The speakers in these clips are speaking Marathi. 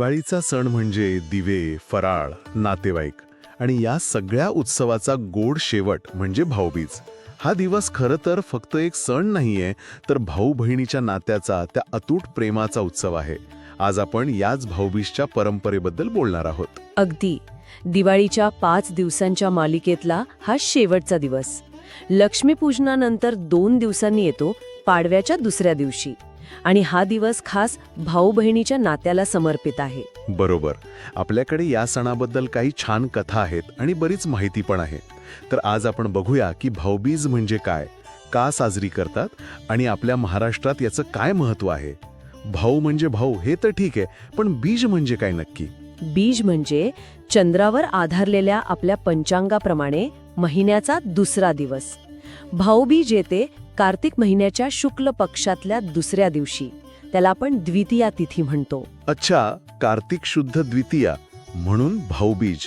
दिवाळीचा सण म्हणजे दिवे फराळ नातेवाईक. आणि या सगळ्या उत्सवाचा गोड शेवट म्हणजे भाऊबीज. हा दिवस खरं तर फक्त एक सण नाहीये तर भाऊ बहिणीच्या नात्याचा त्या अतूट प्रेमाचा उत्सव आहे. आज आपण याच भाऊबीजच्या परंपरेबद्दल बोलणार आहोत. अगदी. दिवाळीच्या पाच दिवसांच्या मालिकेतला हा शेवटचा दिवस. लक्ष्मीपूजनानंतर दोन दिवसांनी येतो पाडव्याच्या दुसऱ्या दिवशी. आणि हा दिवस खास भाऊ बहिणीच्या नात्याला समर्पित आहे. बरोबर. आपल्याकडे या सणाबद्दल काही छान कथा आहेत आणि बरीच माहिती पण आहे. तर आज आपण बघूया की भाऊबीज म्हणजे काय का साजरी करतात आणि आपल्या महाराष्ट्रात याचं काय महत्त्व आहे. भाऊ म्हणजे भाऊ हे तर ठीक आहे पण बीज म्हणजे काय नक्की? बीज म्हणजे चंद्रावर आधारलेल्या आपल्या पंचांगाप्रमाणे महिन्याचा दुसरा दिवस. भाऊबीज येते कार्तिक महिन्याच्या शुक्ल पक्षातल्या दुसऱ्या दिवशी. त्याला आपण द्वितीया तिथी म्हणतो. अच्छा कार्तिक शुद्ध द्वितीया म्हणून भाऊबीज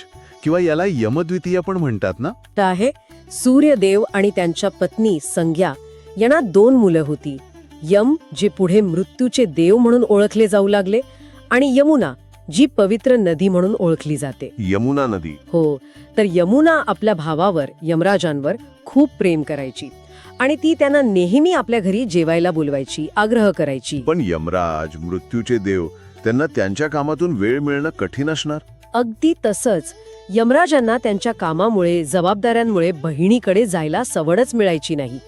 किंवा याला यमद्वितीया पण म्हणतात ना? तर आहे सूर्यदेव आणि त्यांच्या पत्नी संज्ञा यांना दोन मुलं होती. यम जे पुढे मृत्यूचे देव म्हणून ओळखले जाऊ लागले आणि यमुना जी पवित्र नदी म्हणून ओळखली जाते. यमुना नदी. हो तर यमुना आपल्या भावावर यमराजांवर खूप प्रेम करायची. आणि ती त्यांना नेहमी आपल्या घरी जेवायला बोलवायची आग्रह करायची. पण यमराज मृत्यूचे देव त्यांना त्यांच्या कामातून वेळ मिळणं कठीण असणार? अगदी तसंच. यमराजांना त्यांच्या कामामुळे जबाबदाऱ्यांमुळे बहिणीकडे जायला सवडच मिळायची नाही.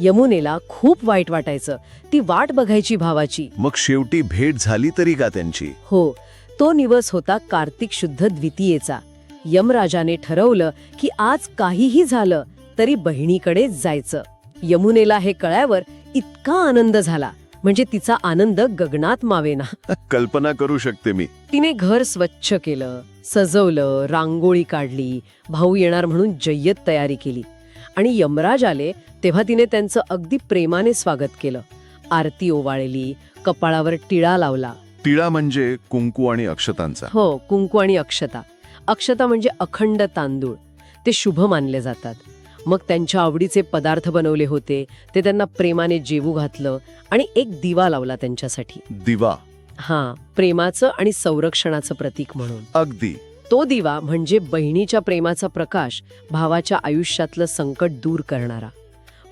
यमुनेला खूप वाईट वाटायचं. ती वाट बघायची भावाची. मग शेवटी भेट झाली तरी का त्यांची? हो. तो दिवस होता कार्तिक शुद्ध द्वितीयेचा. यमराजाने ठरवलं की आज काहीही झालं तरी बहिणीकडे जायचं. यमुनेला हे कळल्यावर इतका आनंद झाला. म्हणजे तिचा आनंद गगनात मावेना. कल्पना करू शकते मी. तिने घर स्वच्छ केलं सजवलं रांगोळी काढली भाऊ येणार म्हणून जय्यत तयारी केली. आणि यमराज आले तेव्हा तिने त्यांचं अगदी प्रेमाने स्वागत केलं. आरती ओवाळली कपाळावर टिळा लावला. तिळा म्हणजे कुंकू आणि अक्षतांचा. हो कुंकू आणि अक्षता. अक्षता म्हणजे अखंड तांदूळ. ते शुभ मानले जातात. मग त्यांच्या आवडीचे पदार्थ बनवले होते. ते त्यांना प्रेमाने जेवू घातलं आणि एक दिवा लावला त्यांच्यासाठी. दिवा? हा प्रेमाचं आणि संरक्षणाचं प्रतीक म्हणून. अगदी. तो दिवा म्हणजे बहिणीच्या प्रेमाचा प्रकाश भावाच्या आयुष्यातलं संकट दूर करणारा.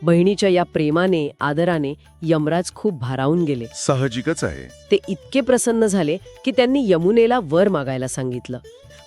बहिणीच्या या प्रेमाने आदराने यमराज खूप भारावून गेले. साहजिकच आहे. ते इतके प्रसन्न झाले की त्यांनी यमुनेला वर मागायला सांगितलं.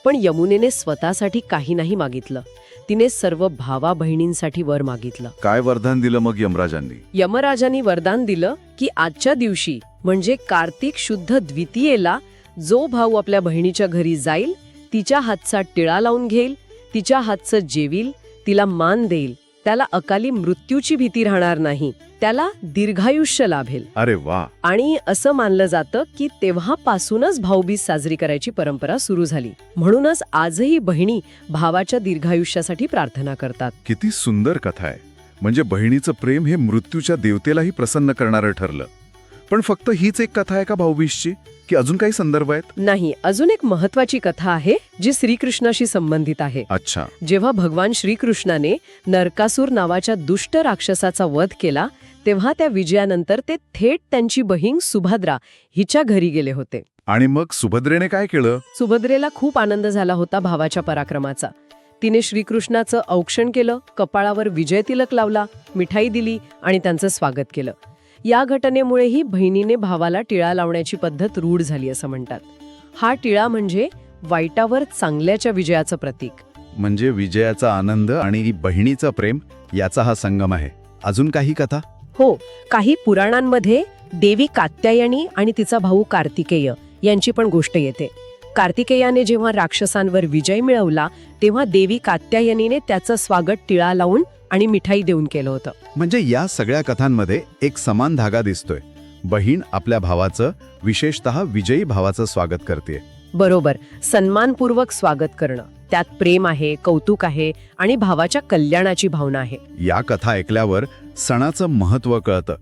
पण यमुनेने स्वतःसाठी काही नाही मागितलं. तिने सर्व भावा बहिणींसाठी वर मागितलं. काय वरदान दिलं मग यमराजांनी? यमराजांनी वरदान दिलं की आजच्या दिवशी म्हणजे कार्तिक शुद्ध द्वितीयेला जो भाऊ आपल्या बहिणीच्या घरी जाईल तिच्या हातचा टिळा लावून घेईल तिच्या हातचं जेवील तिला मान देईल. त्याला अकाली मृत्यूची भीती राहणार नाही. त्याला दीर्घायुष्य लाभेल. अरे वा. आणि असं मानलं जातं की तेव्हापासूनच भाऊबीज साजरी करायची परंपरा सुरू झाली. म्हणूनच आजही बहिणी भावाच्या दीर्घायुष्यासाठी प्रार्थना करतात. किती सुंदर कथा आहे. म्हणजे बहिणीचं प्रेम हे मृत्यूच्या देवतेलाही प्रसन्न करणारं ठरलं. पण फक्त हीच एक कथा आहे का भाऊबीजची? की अजून काही संदर्भ आहेत? नाही अजून एक महत्वाची कथा आहे जी श्रीकृष्णाशी संबंधित आहे. अच्छा. जेव्हा भगवान श्रीकृष्णाने नरकासूर नावाच्या दुष्ट राक्षसाचा वध केला तेव्हा त्या विजयानंतर ते थेट त्यांची बहीण सुभद्रा हिच्या घरी गेले होते. आणि मग सुभद्रेने काय केलं? सुभद्रेला खूप आनंद झाला होता भावाच्या पराक्रमाचा. तिने श्रीकृष्णाचं औक्षण केलं कपाळावर विजय तिलक लावला मिठाई दिली आणि त्यांचं स्वागत केलं. या घटनेमुळेही बहिणीने भावाला टिळा लावण्याची पद्धत रूढ झाली असं म्हणतात. हा टिळा म्हणजे वाईटावर चांगल्याच्या विजयाचं प्रतीक. म्हणजे विजयाचा आनंद आणि बहिणीचं प्रेम याचा हा संगम आहे. अजून काही कथा? हो काही पुराणांमध्ये देवी कात्यायनी आणि तिचा भाऊ कार्तिकेय यांची पण गोष्ट येते. कार्तिकेयाने जेव्हा राक्षसांवर विजय मिळवला तेव्हा देवी कात्यायनीने त्याचं स्वागत टिळा लावून आणि मिठाई देऊन केलं होतं. म्हणजे या सगळ्या कथांमध्ये एक समान धागा दिसतोय. बहीण आपल्या भावाचं विशेषतः विजयी भावाचं स्वागत करते बरोबर. सन्मानपूर्वक स्वागत करणं. त्यात प्रेम आहे कौतुक आहे आणि भावाच्या कल्याणाची भावना आहे. या कथा ऐकल्यावर सणाचं महत्त्व कळतं.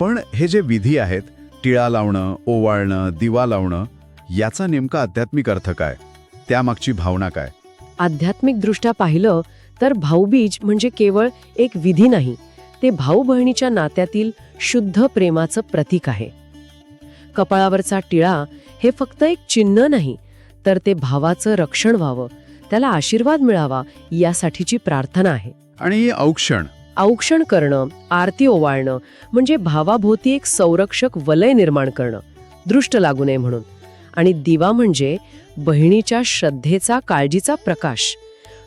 पण हे जे विधी आहेत टिळा लावणं ओवाळणं दिवा लावणं याचा नेमका आध्यात्मिक अर्थ काय? त्यामागची भावना काय? आध्यात्मिक दृष्ट्या पाहिलं तर भाऊबीज म्हणजे केवळ एक विधी नाही ते भाऊ बहिणीच्या नात्यातील शुद्ध प्रेमाचं प्रतीक आहे. कपाळावरचा टिळा हे फक्त एक चिन्ह नाही तर ते भावाचं रक्षण व्हावं त्याला आशीर्वाद मिळावा यासाठीची प्रार्थना आहे. आणि औक्षण? औक्षण करणं आरती ओवाळणं म्हणजे भावाभोवती एक संरक्षक वलय निर्माण करणं दृष्ट लागू नये म्हणून. आणि दिवा म्हणजे बहिणीच्या श्रद्धेचा काळजीचा प्रकाश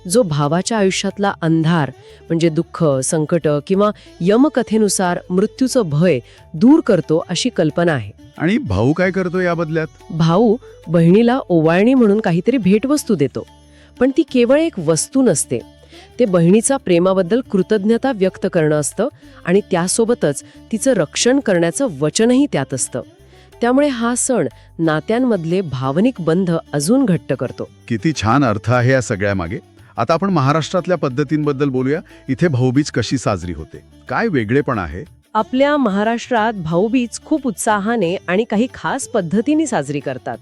जो भावाच्या आयुष्यातला अंधार म्हणजे दुःख संकट किंवा यमकथेनुसार मृत्यूचं भय दूर करतो अशी कल्पना आहे. आणि भाऊ काय करतो या बदल्यात भाऊ बहिणीला ओवाळणी म्हणून काहीतरी भेटवस्तू देतो पण ती केवळ एक वस्तू नसते. ते बहिणीचा प्रेमाबद्दल कृतज्ञता व्यक्त करणं असतं आणि त्यासोबतच तिचं रक्षण करण्याचं वचनही त्यात असतं. त्यामुळे हा सण नात्यांमधले भावनिक बंध अजून घट्ट करतो. किती छान अर्थ आहे या सगळ्यामागे. आता आपण महाराष्ट्रातल्या पद्धतींबद्दल बोलूया. इथे भाऊबीज कशी साजरी होते? काय वेगळेपण आहे? आपल्या महाराष्ट्रात भाऊबीज खूप उत्साहाने आणि काही खास पद्धतीने साजरी करतात.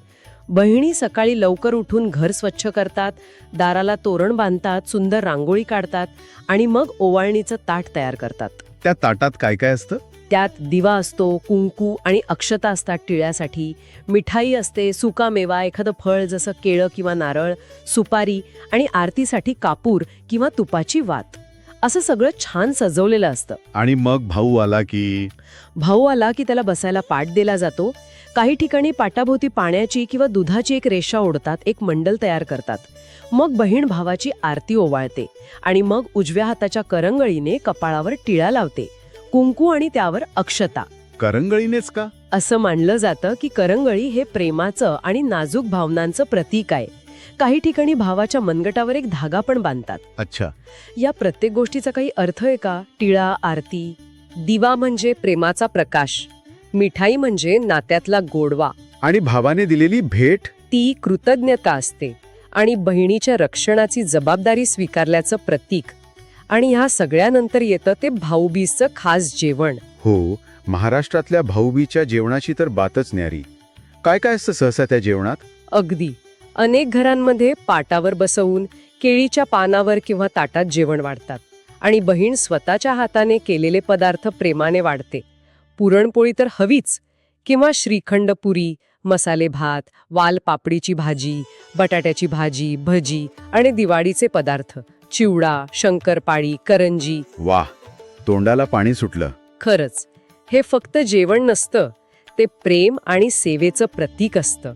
बहिणी सकाळी लवकर उठून घर स्वच्छ करतात दाराला तोरण बांधतात सुंदर रांगोळी काढतात आणि मग ओवाळणीचं ताट तयार करतात. त्या ताटात काय काय असतं? त्यात दिवा असतो कुंकू आणि अक्षता असतात टिळ्यासाठी. मिठाई असते सुका मेवा एखादं फळ जसं केळं किंवा नारळ सुपारी आणि आरतीसाठी कापूर किंवा तुपाची वात. असं सगळं छान सजवलेलं असतं. आणि मग भाऊ आला की? भाऊ आला की त्याला बसायला पाट दिला जातो. काही ठिकाणी पाटाभोवती पाण्याची किंवा दुधाची एक रेषा ओढतात एक मंडल तयार करतात. मग बहीण भावाची आरती ओवाळते आणि मग उजव्या हाताच्या करंगळीने कपाळावर टिळा लावते. कुंकू आणि त्यावर अक्षता. करंगळीनेच का? असं मानलं जातं की करंगळी हे प्रेमाचं आणि नाजूक भावनांचं प्रतीक आहे. काही ठिकाणी भावाच्या मनगटावर एक धागा पण बांधतात. अच्छा. या प्रत्येक गोष्टीचा काही अर्थ आहे का? टिळा आरती. दिवा म्हणजे प्रेमाचा प्रकाश. मिठाई म्हणजे नात्यातला गोडवा. आणि भावाने दिलेली भेट? ती कृतज्ञता असते आणि बहिणीच्या रक्षणाची जबाबदारी स्वीकारल्याचं प्रतीक. आणि ह्या सगळ्यानंतर येतं ते भाऊबीजचं खास जेवण. हो महाराष्ट्रातल्या भाऊबीच्या जेवणाची तर बातच न्यारी. काय काय असतं सहसा त्या जेवणात? अगदी. अनेक घरांमध्ये पाटावर बसवून केळीच्या पानावर किंवा ताटात जेवण वाढतात. आणि बहीण स्वतःच्या हाताने केलेले पदार्थ प्रेमाने वाढते. पुरणपोळी तर हवीच. किंवा श्रीखंड पुरी मसाले भात वाल पापडीची भाजी बटाट्याची भाजी भजी आणि दिवाळीचे पदार्थ. चिवडा शंकरपाळी करंजी. वाह! तोंडाला पाणी सुटलं. खरंच. हे फक्त जेवण नसतं. ते प्रेम आणि सेवेचं प्रतीक असतं.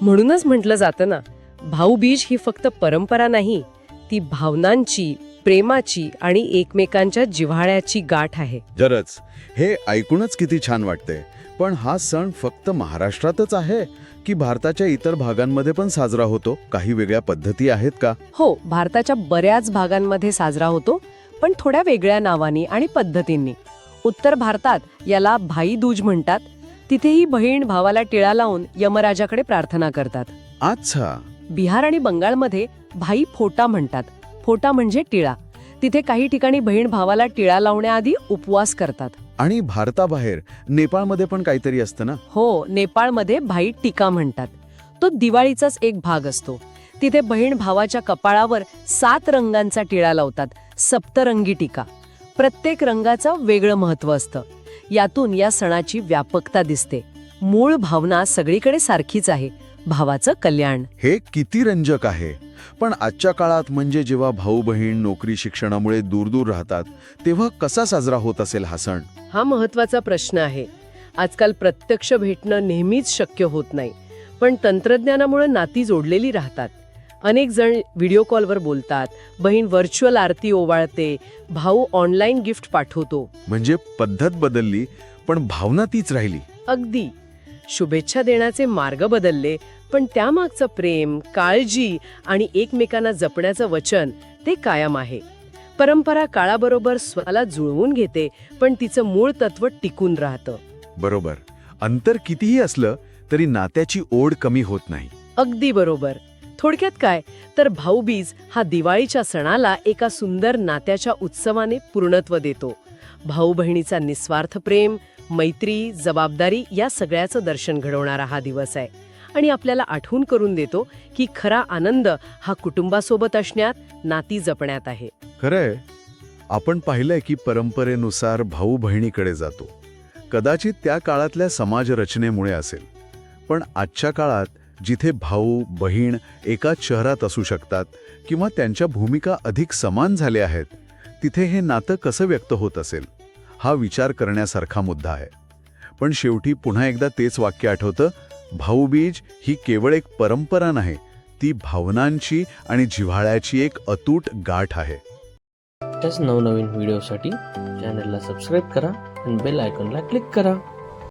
म्हणूनच म्हटलं जातं ना भाऊबीज ही फक्त परंपरा नाही ती भावनांची प्रेमाची आणि एकमेकांच्या जिव्हाळ्याची गाठ आहे. जरच हे ऐकूनच किती छान वाटतंय. पण हा सण फक्त महाराष्ट्रातच आहे की भारताच्या इतर भागांमध्ये पण साजरा होतो? काही वेगळ्या पद्धती आहेत का? हो भारताच्या बऱ्याच भागांमध्ये साजरा होतो पण थोड्या वेगळ्या नावानी आणि पद्धतींनी. उत्तर भारतात याला भाई दूज म्हणतात. तिथेही बहीण भावाला टिळा लावून यमराजाकडे प्रार्थना करतात. अच्छा. बिहार आणि बंगालमध्ये भाई फोटा म्हणतात. फोटा म्हणजे टिळा. तिथे काही ठिकाणी बहीण भावाला टिळा लावण्याआधी उपवास करतात. आणि भारताबाहेर नेपाळमध्ये पण काहीतरी असतं ना? हो नेपाळमध्ये भाई टीका म्हणतात. तो दिवाळीचाच एक भाग असतो. तिथे बहीण भावाच्या कपाळावर सात रंगांचा टिळा लावतात सप्तरंगी टीका. प्रत्येक रंगाचं वेगळं महत्त्व असतं. यातून या सणाची व्यापकता दिसते. मूळ भावना सगळीकडे सारखीच आहे. भावाचं कल्याण. हे किती रंजक आहे. पण आजच्या काळात म्हणजे जेव्हा भाऊ बहीण नोकरी शिक्षणामुळे दूर दूर राहतात तेव्हा कसा साजरा होत असेल हा सण? हा महत्त्वाचा प्रश्न आहे. आजकाल प्रत्यक्ष भेटणं नेहमीच शक्य होत नाही पण तंत्रज्ञानामुळे नाती जोडलेली राहतात. अनेक जण व्हिडिओ कॉलवर बोलतात बहीण व्हर्च्युअल आरती ओवाळते भाऊ ऑनलाईन गिफ्ट पाठवतो. म्हणजे पद्धत बदलली पण भावना तीच राहिली. अगदी. शुभेच्छा देण्याचे मार्ग बदलले पण त्यामागचं प्रेम काळजी आणि एकमेकांना जपण्याचं वचन ते कायम आहे. परंपरा काळाबरोबर स्वतःला जुळवून घेते पण तिचं मूळ तत्व टिकून राहतं. बरोबर. अंतर कितीही असलं तरी नात्याची ओढ कमी होत नाही. अगदी बरोबर. थोडक्यात काय? तर भाऊबीज हा दिवाळीच्या सणाला एका सुंदर नात्याच्या उत्सवाने पूर्णत्व देतो. भाऊ बहिणीचा निस्वार्थ प्रेम मैत्री जबाबदारी या सगळ्याचं दर्शन घडवणारा हा दिवस आहे. आणि आपल्याला आठवून करून देतो की खरा आनंद हा कुटुंबासोबत असण्यात नाती जपण्यात आहे. खरंय. आपण पाहिलंय की परंपरेनुसार भाऊ बहिणीकडे जातो. कदाचित त्या काळातल्या समाज रचनेमुळे असेल. पण आजच्या काळात जिथे भाऊ बहीण एकाच शहरात असू शकतात किंवा त्यांच्या भूमिका अधिक समान झाल्या आहेत तिथे हे नातं कसं व्यक्त होत असेल हा विचार करण्यासारखा मुद्दा आहे. पण शेवटी पुन्हा एकदा तेच वाक्य आठवतं भाऊबीज ही केवळ एक परंपरा नाही ती भावनांची आणि जिव्हाळ्याची एक अतूट गाठ आहे. त्याच नवनवीन व्हिडिओसाठी चॅनलला सबस्क्राईब करा आणि बेल आयकॉनला क्लिक करा.